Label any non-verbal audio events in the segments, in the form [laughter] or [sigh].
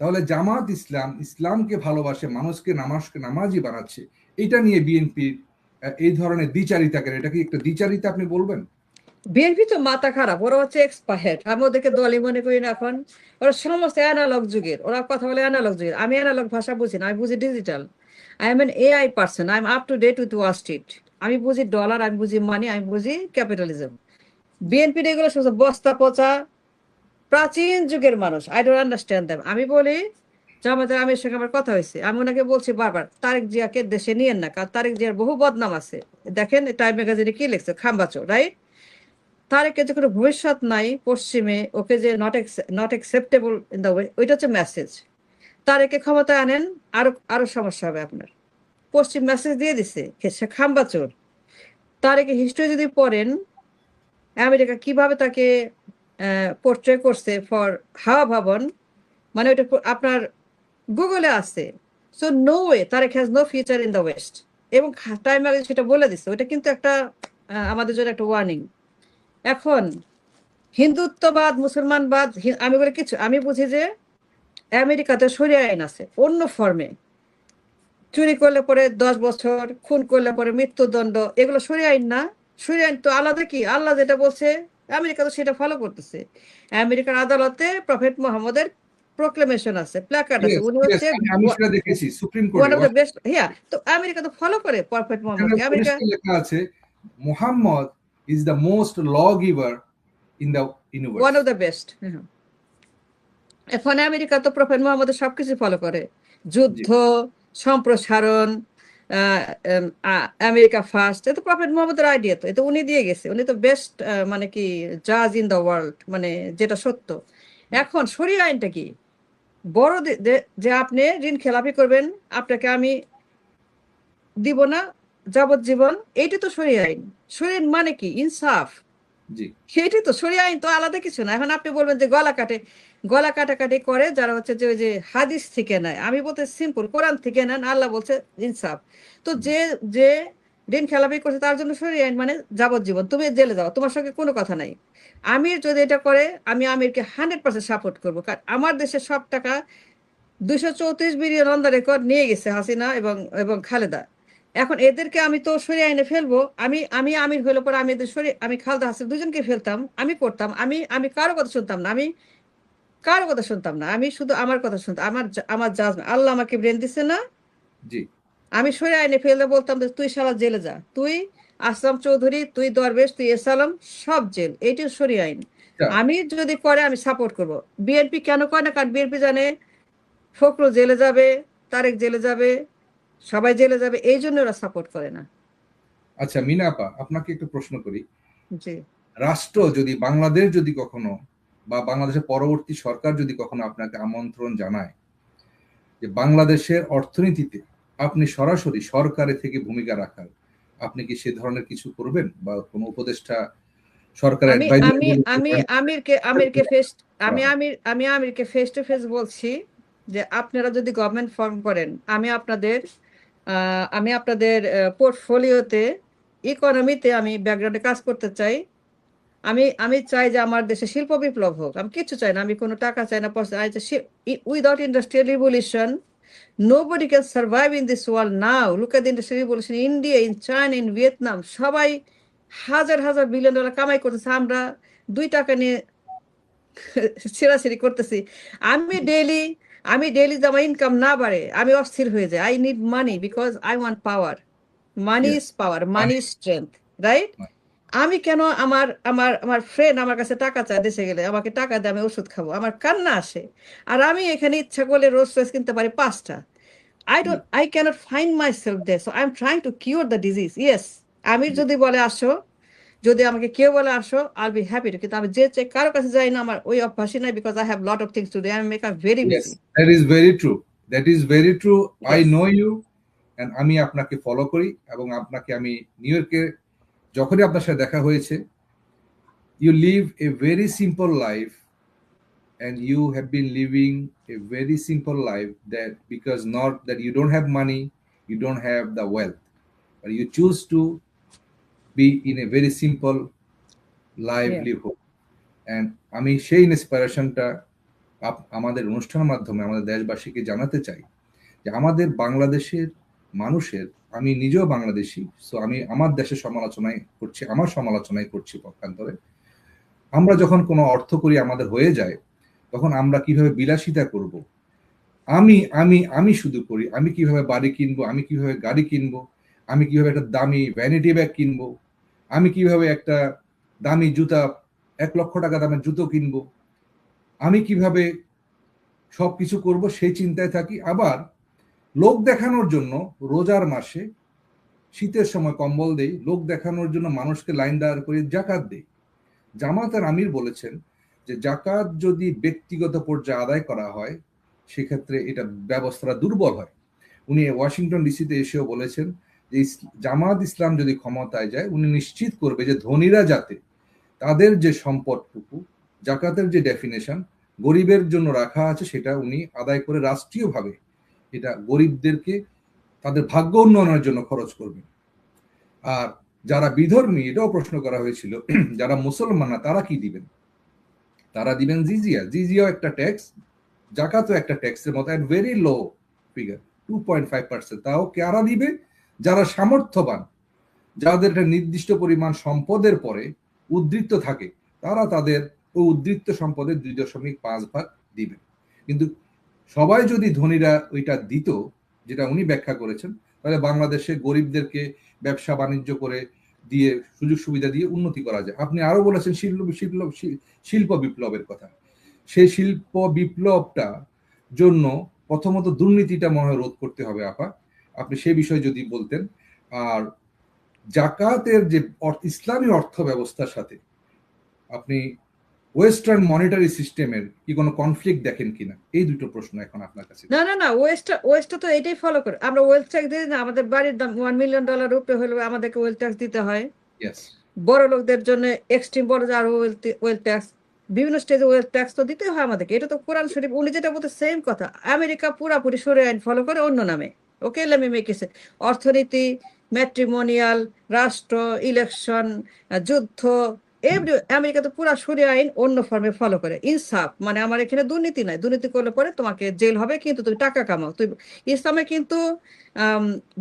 তাহলে জামাত ইসলাম ইসলামকে ভালোবাসে, মানুষকে নামাজকে নামাজি বানাচ্ছে। এটা নিয়ে বিএনপির এই ধরনের দ্বিচারিতা কেন? এটা কি একটা দ্বিচারিতা আপনি বলবেন? বিএনপি তো মাথা খারাপ, ওরা হচ্ছে এক্সপায়ার্ড আমি ওদেরকে দলই মনে করি না এখন। ওরা সমস্ত অ্যানালগ যুগের। ওরা কথা বলে অ্যানালগ যুগের। আমি অ্যানালগ ভাষা বুঝি না, আমি বুঝি digital I am an AI person I am up to date with Wall Street আমি বুঝি ডলার আমি বুঝি মানি আমি বুঝি ক্যাপিটালিজম বিএনপির এগুলো সমস্ত বস্তা পচা প্রাচীন যুগের মানুষ আই ডোন্ট আন্ডারস্ট্যান্ড দ্যাম আমি বলি জামাতের আমির সঙ্গে আমার কথা হয়েছে। আমি ওনাকে বলছি বারবার, তারেক জিয়াকে দেশে নিয়েন না, কারণ তারেক জিয়ার বহু বদনাম আছে। দেখেন টাইম ম্যাগাজিনে কি লিখছে? খাম্বাচো রাইট তারেকের যে কোনো ভবিষ্যৎ নাই, পশ্চিমে ওকে যে not not acceptable in the way ওইটা হচ্ছে মেসেজ তারেকে ক্ষমতায় আনেন, আরও আরও সমস্যা হবে আপনার। পশ্চিম মেসেজ দিয়ে দিছে সে খাম্বাচোর তারেকে হিস্ট্রি যদি পড়েন, আমেরিকা কীভাবে তাকে পোর্ট্রে করছে ফর হাওয়া ভবন মানে ওইটা আপনার গুগলে আছে। So no way Tarique has no future in the west এবং টাইম আগে সেটা বলে দিচ্ছে ওইটা কিন্তু একটা আমাদের জন্য একটা ওয়ার্নিং এখন, হিন্দুত্ববাদ, মুসলমানবাদ আমি বলে কিছু আমি বুঝি যে আমেরিকাতে সরিয়ে আইন আছে, অন্য ফর্মে চুরি করলে পরে দশ বছর, খুন করলে পরে মৃত্যুদণ্ড, এগুলো সরিয়ে আইন না। সরিয়ে আইন তো আলাদা কি? আল্লাহ যেটা বলছে আমেরিকা তো সেটা ফলো করতেছে। আমেরিকার আদালতে প্রফেট মোহাম্মদের প্রোক্লেমেশন আছে প্ল্যাকার্ড আছে। উনি হচ্ছে দেখেছি সুপ্রিম কোর্টে বেস্ট হ্যাঁ তো আমেরিকা তো ফলো করে প্রফেট মোহাম্মদ আমেরিকা লেখা আছে Mohammad is the most lawgiver in the universe. One of the best. এখন আমেরিকা তো প্রফেট মোহাম্মদের সবকিছু ফলো করে। যুদ্ধ সম্প্রসারণ আমেরিকা ফার্স্ট এ তো প্রফেট মোহাম্মদের আইডিয়া তো এটা উনি দিয়ে গেছে উনি তো বেস্ট মানে কি জাজ ইন দ্য ওয়ার্ল্ড মানে যেটা সত্য। এখন সরি আইনটা কি? বড় যে আপনি ঋণ খেলাপি করবেন আপনাকে আমি দিব না যাবজ্জীবন এইটা তো সরি আইন। সরিয়ে মানে কি? ইনসাফ। সেটি তো সরিয়ে আইন তো আলাদা কিছু না। এখন আপনি বলবেন যে গলা কাটে গলা কাটাকাটি করে যারা হচ্ছে যে ওই যে হাদিস থেকে নেয়। আমি বলতে সিম্পল কোরআন থেকে নেন আল্লাহ বলছে ইনসাফ। তো যে যে দিন খেলাপি করছে তার জন্য সরিয়ে আইন মানে যাবজ্জীবন। তুমি জেলে যাও তোমার সঙ্গে কোনো কথা নাই। আমির যদি এটা করে আমি আমিরকে হান্ড্রেড পার্সেন্ট সাপোর্ট করব। কারণ আমার দেশে সব টাকা দুইশো চৌত্রিশ বিলিয়ন অন দ্য রেকর্ড নিয়ে গেছে হাসিনা এবং এবং খালেদা। এখন এদেরকে আমি তো সরিয়ে আইনে ফেলব। আমি আমি আমির হইলে পরে আমি এদের সরিয়ে আমি খালদা হাসিন দুজনকে ফেলতাম আমি করতাম আমি আমি কারও কথা শুনতাম না আমি কারও কথা শুনতাম না আমি শুধু আমার কথা শুনতাম আমার আমার জাজ আল্লাহ আমাকে ব্রেন দিছে না? জি। আমি সরিয়ে আইনে ফেললে বলতাম যে তুই সারা জেলে যা তুই আসলাম চৌধুরী তুই দরবেশ তুই এসালাম সব জেল এইটি সরিয়ে আইন। আমি যদি করে আমি সাপোর্ট করব। বিএনপি কেন করে না? কারণ বিএনপি জানে ফখরু জেলে যাবে তারেক জেলে যাবে সবাই জেলে যাবে এই জন্য ওরা সাপোর্ট করে না। আচ্ছা মিনাপা আপনাকে একটু প্রশ্ন করি। জি। রাষ্ট্র যদি বাংলাদেশ যদি কখনো বা বাংলাদেশের পরবর্তী সরকার যদি কখনো আপনাকে আমন্ত্রণ জানায় যে বাংলাদেশের অর্থনীতিতে আপনি সরাসরি সরকারে থেকে ভূমিকা রাখার আপনি কি সে ধরনের কিছু করবেন বা কোনো উপদেষ্টা সরকারের আমি আমি আমিরকে আমিরকে ফেস আমি আমির আমি আমিরকে ফেস টু ফেস বলছি যে আপনারা যদি গভর্নমেন্ট ফর্ম করেন আমি আপনাদের আমি আপনাদের পোর্টফোলিওতে ইকোনমিতে আমি ব্যাকগ্রাউন্ডে কাজ করতে চাই। আমি আমি চাই যে আমার দেশে শিল্প বিপ্লব হোক। আমি কিছু চাই না। আমি কোনো টাকা চাই না। পয়সা without industrial revolution survive in this world now. Look at the industrial revolution in india in china in vietnam. সবাই হাজার হাজার বিলিয়ন ডলার কামাই করতেছে। আমরা দুই টাকা নিয়ে [laughs] ছেড়াছেড়ি করতেছি। আমি ডেইলি আমি ডেইলি আমার ইনকাম না বাড়ে আমি অস্থির হয়ে যাই। I need money because I want power money is power money is strength right আমি কেন আমার আমার আমার ফ্রেন্ড আমার কাছে টাকা চায় দেশে গেলে আমাকে টাকা দিয়ে আমি ওষুধ খাব আমার কান্না আসে। আর আমি এখানে ইচ্ছা করলে রোজ রোজ কিনতে পারি পাঁচটা। I don't I cannot find myself they so I am trying to cure the disease yes আমি যদি বলে আসো যদি আমাকে কেউ বলে আসো আই বি হ্যাপি টু কিন্তু আমি যে চেক কারও কাছে যাই না আমার ওই অভ্যাসই নাই because I have lot of things to do I make a very busy that is very true that is very true I know you and আমি আপনাকে ফলো করি এবং আপনাকে আমি নিউ ইয়র্কে যখনই আপনার সাথে দেখা হয়েছে you live a very simple life and you have been living a very simple life that because not that you don't have money you don't have the wealth but you choose to be in a very simple livelihood. Yeah. and আমি সেই ইন্সপিরেশনটা আমাদের অনুষ্ঠানের মাধ্যমে আমাদের দেশবাসীকে জানাতে চাই যে আমাদের বাংলাদেশের মানুষের আমি নিজেও বাংলাদেশি সো আমি আমার দেশের সমালোচনায় করছি আমার সমালোচনায় করছি পক্ষান্তরে। আমরা যখন কোনো অর্থ করি আমাদের হয়ে যায় তখন আমরা কীভাবে বিলাসিতা করব? আমি আমি আমি শুধু করি আমি কীভাবে বাড়ি কিনবো আমি কীভাবে গাড়ি কিনবো আমি কীভাবে একটা দামি ভ্যানিটি ব্যাগ কিনবো আমি কীভাবে একটা দামি জুতা, এক লক্ষ টাকা দামের জুতো কিনবো? আমি কীভাবে সব কিছু করব সেই চিন্তায় থাকি। আবার লোক দেখানোর জন্য রোজার মাসে শীতের সময় কম্বল দেই, লোক দেখানোর জন্য মানুষকে লাইন দাঁড় করে জাকাত দেই। জামাতের আমির বলেছেন যে জাকাত যদি ব্যক্তিগত পর্যায়ে আদায় করা হয়, সেক্ষেত্রে এটা ব্যবস্থাটা দুর্বল হয়। উনি ওয়াশিংটন ডিসিতে এসেও বলেছেন যে জামাত ইসলাম যদি ক্ষমতায় যায়, উনি নিশ্চিত করবে যে ধনীরা যাতে তাদের যে সম্পদটুকু, জাকাতের যে ডেফিনেশন গরিবের জন্য রাখা আছে, সেটা উনি আদায় করে রাষ্ট্রীয়ভাবে এটা গরিবদেরকে তাদের ভাগ্য উন্নয়নের জন্য খরচ করবেন। আর যারা বিধর্মী, এটাও প্রশ্ন করা হয়েছিল, [clears throat] যারা মুসলমান না, তারা কি দিবেন? তারা দিবেন জিজিয়া। জিজিয়াও একটা ট্যাক্স জাকাতও একটা ট্যাক্সের মতো at very low figure two point five percent তাও কারা দিবে? যারা সামর্থ্যবান, যাদের একটা নির্দিষ্ট পরিমাণ সম্পদের পরে উদ্বৃত্ত থাকে, তারা তাদের ও উদ্বৃত্ত সম্পদের দুই দশমিক পাঁচ ভাগ দিবেন। কিন্তু সবাই যদি ধনীরা ওইটা দিত, যেটা উনি ব্যাখ্যা করেছেন, তাহলে বাংলাদেশে গরিবদেরকে ব্যবসা বাণিজ্য করে দিয়ে সুযোগ সুবিধা দিয়ে উন্নতি করা যায়। আপনি আরও বলেছেন শিল্প শিল্প শিল্প বিপ্লবের কথা। সেই শিল্প বিপ্লবটা জন্য প্রথমত দুর্নীতিটা মনে হয় রোধ করতে হবে, আপা। আপনি সে বিষয়ে যদি বলতেন আর জাকাতের যে ইসলামী অর্থ ব্যবস্থার সাথে আপনি ওয়েস্টার্ন মনিটারি সিস্টেমের কি কোনো কনফ্লিক্ট দেখেন কিনা? এই দুটো প্রশ্ন এখন আপনার কাছে। না না না ওয়েস্ট ওয়েস্টটা তো এটাই ফলো করে। আমরা ওয়েলথ ট্যাক্স দিই না আমাদের বাড়ির দাম ওয়ান মিলিয়ন ডলার উপরে হলে আমাদেরকে ওয়েলথ ট্যাক্স দিতে হয়। ইয়েস বড় লোকদের জন্য এক্সট্রিম বড় আরও ওয়েলথ ট্যাক্স বিভিন্ন স্টেজে ওয়েলথ ট্যাক্স তো দিতে হয় আমাদেরকে। এটা তো কোরআন শরীফ উনি যেটা বলতে সেম কথা। আমেরিকা পুরাপুরি সরে আইন ফলো করে অন্য নামে। ওকে লেমি মেকেছে অর্থনীতি ম্যাট্রিমোনিয়াল রাষ্ট্র ইলেকশন যুদ্ধ এভরি আমেরিকা তো পুরা সরে আইন অন্য ফর্মে ফলো করে। ইনসাফ মানে আমার এখানে দুর্নীতি নাই। দুর্নীতি করলে পরে তোমাকে জেল হবে কিন্তু তুমি টাকা কামাও। তুই ইসলামে কিন্তু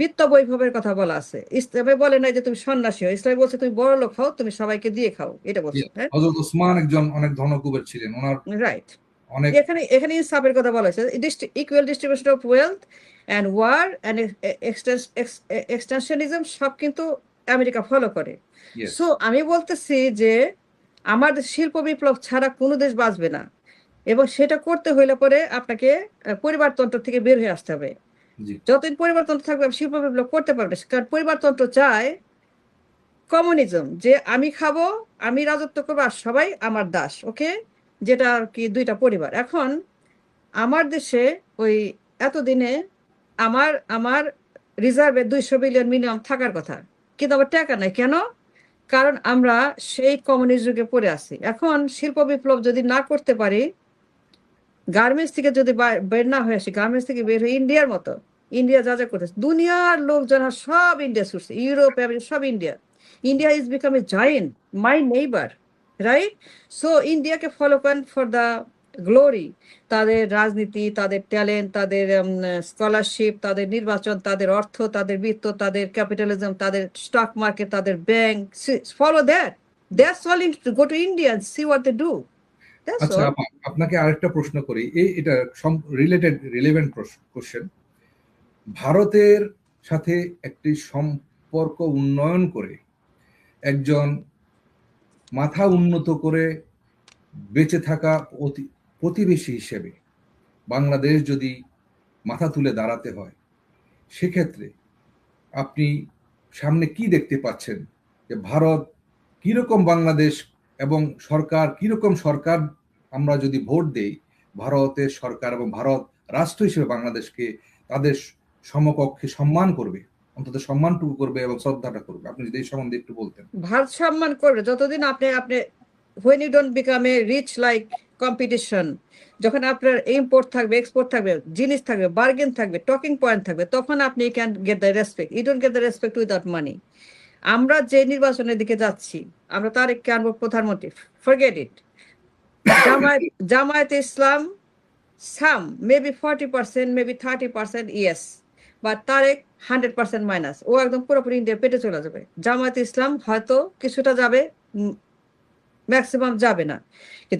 বিত্ত বৈভবের কথা বলা আছে। ইসলামে বলে নাই যে তুমি সন্ন্যাসী হও। ইসলামে বলছে তুমি বড় লোক হও তুমি সবাইকে দিয়ে খাও। এটা বলছে হ্যাঁ? হজরত ওসমান একজন অনেক ধনকুবের ছিলেন। ওনার রাইট এখানে এখানে ইনসাফের কথা বলা হয়েছে। Equal distribution of wealth and war and extensionism সব কিন্তু আমেরিকা ফলো করে। সো আমি বলতেছি যে আমাদের শিল্প বিপ্লব ছাড়া কোনো দেশ বাঁচবে না। এবং সেটা করতে হইলে পরে আপনাকে পরিবারতন্ত্র থেকে বের হয়ে আসতে হবে। যতদিন পরিবারতন্ত্র থাকবে শিল্প বিপ্লব করতে পারবে। কারণ পরিবারতন্ত্র চায় কমিউনিজম যে আমি খাব আমি রাজত্ব করব আর সবাই আমার দাস ওকে? যেটা আর কি দুইটা পরিবার। এখন আমার দেশে ওই এতদিনে আমার আমার রিজার্ভে দুইশো বিলিয়ন মিনিমাম থাকার কথা। কিন্তু আমার টাকা নাই। কেন? কারণ আমরা সেই কমিউনিস্ট যুগে পড়ে আছি। এখন শিল্প বিপ্লব যদি না করতে পারি গার্মেন্টস থেকে যদি বের না হয়ে আসি গার্মেন্টস থেকে বের হয়ে ইন্ডিয়ার মতো ইন্ডিয়া যা যা করতেছে, দুনিয়ার লোকজন সব ইন্ডিয়া ছুটছে। ইউরোপ সব India India is become a giant my neighbour right so ইন্ডিয়াকে ফলো করেন ফর দ্য গ্লোরি তাদের রাজনীতি তাদের ট্যালেন্ট তাদের স্কলারশিপ তাদের নির্বাচন তাদের অর্থ তাদের বিত্ত তাদের ক্যাপিটালিজম তাদের স্টক মার্কেট তাদের bank follow that that's all in go to India see what they do আচ্ছা আপনাকে আরেকটা প্রশ্ন করি। এই এটা রিলেটেড রিলেভেন্ট কোশ্চেন ভারতের সাথে একটি সম্পর্ক উন্নয়ন করে একজন মাথা উন্নত করে বেঁচে থাকা অতি- প্রতিবেশী হিসেবে বাংলাদেশ যদি মাথা তুলে দাঁড়াতে হয়, সেক্ষেত্রে আপনি সামনে কি দেখতে পাচ্ছেন? যে ভারত কীরকম বাংলাদেশ এবং সরকার কীরকম সরকার আমরা যদি ভোট দেই, ভারতের সরকার এবং ভারত রাষ্ট্র হিসেবে বাংলাদেশকে তাদের সমকক্ষে সম্মান করবে, অন্তত সম্মানটুকু করবে এবং শ্রদ্ধাটা করবে। আপনি যদি এই সম্বন্ধে একটু বলতেন। ভারত সম্মান করবে। যতদিন আপনি আপনি when don't become a rich like competition যখন আপনার ইম্পোর্ট থাকবে এক্সপোর্ট থাকবে, জিনিস থাকবে বার্গেন থাকবে টকিং পয়েন্ট থাকবে, তখন আপনি can get the respect you don't get the respect without money আমরা যে নির্বাচনের দিকে যাচ্ছি, আমরা তারেককে আনব প্রধানমন্ত্রী forget it Jamaat Islam some maybe forty percent maybe thirty percent yes বা তারেক হান্ড্রেড পার্সেন্ট মাইনাস ও একদম পুরোপুরি ইন্ডিয়ার পেটে চলে যাবে। জামায়াত ইসলাম হয়তো কিছুটা যাবে ম্যাক্সিমাম যাবে না।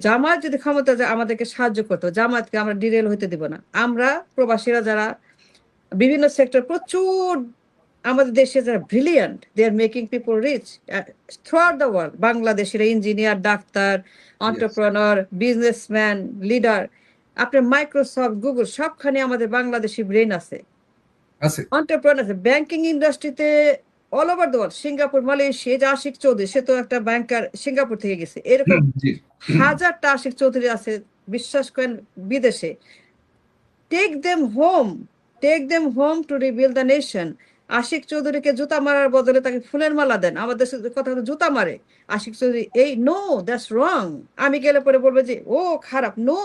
জামাত যদি ক্ষমতা যায় আমাদেরকে সাহায্য করতো জামাতকে আমরা ডিরেল হইতে দিব না। আমরা প্রবাসীরা যারা বিভিন্ন সেক্টর প্রচুর আমাদের দেশে যারা brilliant they are making people rich throughout the world বাংলাদেশের ইঞ্জিনিয়ার ডাক্তার অন্টারপ্রেনার বিজনেসম্যান লিডার আপনার মাইক্রোসফট গুগল সবখানে আমাদের বাংলাদেশি ব্রেন আছে। আছে। অন্টারপ্রেনার আছে। ব্যাংকিং ইন্ডাস্ট্রিতে all over the world Singapore Malaysia যে আশিক চৌধুরী সে তো একটা ব্যাংকার সিঙ্গাপুর থেকে গেছে। এরকম হাজারটা আশিক চৌধুরী আছে বিশ্বাস করেন বিদেশে। Take them home take them home to rebuild the nation Ashiq চৌধুরীকে জুতা মারার বদলে তাকে ফুলের মালা দেন। আমাদের দেশে কথা হলো জুতা মারে। আশিক চৌধুরী এই নো দ্যাটস রং আমি গেলে পরে বলবে যে ও খারাপ no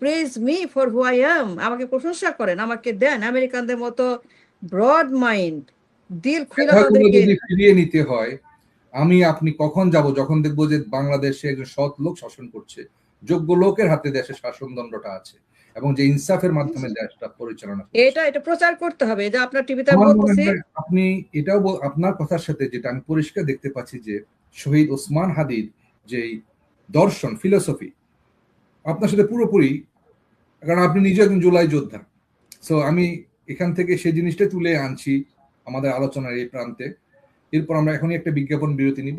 praise me for who I am আমাকে প্রশংসা করেন আমাকে দেন। আমেরিকানদের মতো ব্রড মাইন্ড দিল যদি ফিরিয়ে নিতে হয় আমি আপনি কখন যাব? যখন দেখব যে বাংলাদেশে একজন সৎ লোক শাসন করছে যোগ্য লোকের হাতে দেশে শাসনদণ্ডটা আছে এবং যে ইনসাফের মাধ্যমে দেশটা পরিচালনা এটা এটা প্রচার করতে হবে যে আপনার টিভিতে বলতেছি। আপনি এটাও আপনার কথার সাথে যেটা আমি পরিষ্কার দেখতে পাচ্ছি যে শহীদ ওসমান হাদির যেই দর্শন ফিলোসফি আপনার সাথে পুরোপুরি কারণ আপনি নিজে একজন জুলাই যোদ্ধা। সো আমি এখান থেকে সেই জিনিসটা তুলে আনছি। আমাদের আলোচনার এই প্রান্তে। এরপর আমরা এখনই একটা বিজ্ঞাপন বিরতি নিব।